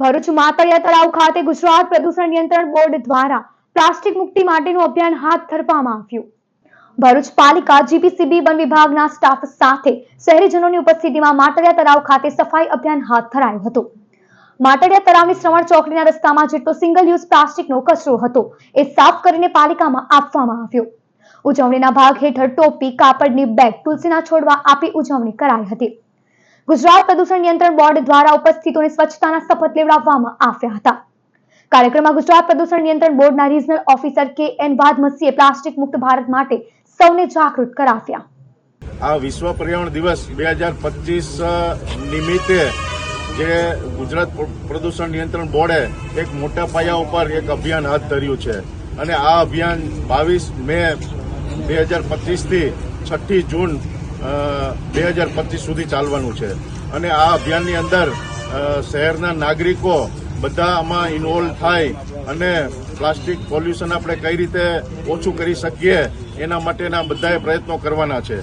ભરૂચ માતળિયા તળાવ ખાતે ગુજરાત પ્રદૂષણ નિયંત્રણ બોર્ડ દ્વારા પ્લાસ્ટિક મુક્તિ માટેનું અભિયાન હાથ ધરવામાં આવ્યું. ભરૂચ પાલિકા જીપીસીબી વન વિભાગના સ્ટાફ સાથે શહેરીજનોની ઉપસ્થિતિમાં માતળિયા તળાવ ખાતે સફાઈ અભિયાન હાથ ધરાયું હતું. માતળિયા તળાવની શ્રવણ ચોકડીના રસ્તામાં જેટલો સિંગલ યુઝ પ્લાસ્ટિકનો કચરો હતો, એ સાફ કરીને પાલિકામાં આપવામાં આવ્યો. ઉજવણીના ભાગ હેઠળ ટોપી, કાપડની બેગ, તુલસીના છોડવા આપી ઉજવણી કરાઈ હતી. ગુજરાત પ્રદૂષણ નિયંત્રણ બોર્ડ દ્વારા ઉપસ્થિતોને સ્વચ્છતાના શપથ લેવડાવવામાં આવ્યા હતા. કાર્યક્રમમાં ગુજરાત પ્રદૂષણ નિયંત્રણ બોર્ડના રિજનલ ઓફિસર કે એન વાધમસીએ પ્લાસ્ટિક મુક્ત ભારત માટે સૌને જાગૃત કરાવ્યા. આ વિશ્વ પર્યાવરણ દિવસ બે હજાર પચીસ નિમિત્તે જે ગુજરાત પ્રદૂષણ નિયંત્રણ બોર્ડે એક મોટા પાયા ઉપર એક અભિયાન હાથ ધર્યું છે. અને આ અભિયાન બાવીસ મે બે હજાર પચીસથી છઠ્ઠી જૂન બે હજાર પચીસ સુધી ચાલવાનું છે. અને આ અભિયાનની અંદર શહેરના નાગરિકો બધા આમાં ઇન્વોલ્વ થાય અને પ્લાસ્ટિક પોલ્યુશન આપણે કઈ રીતે ઓછું કરી શકીએ એના માટેના બધાએ પ્રયત્નો કરવાના છે.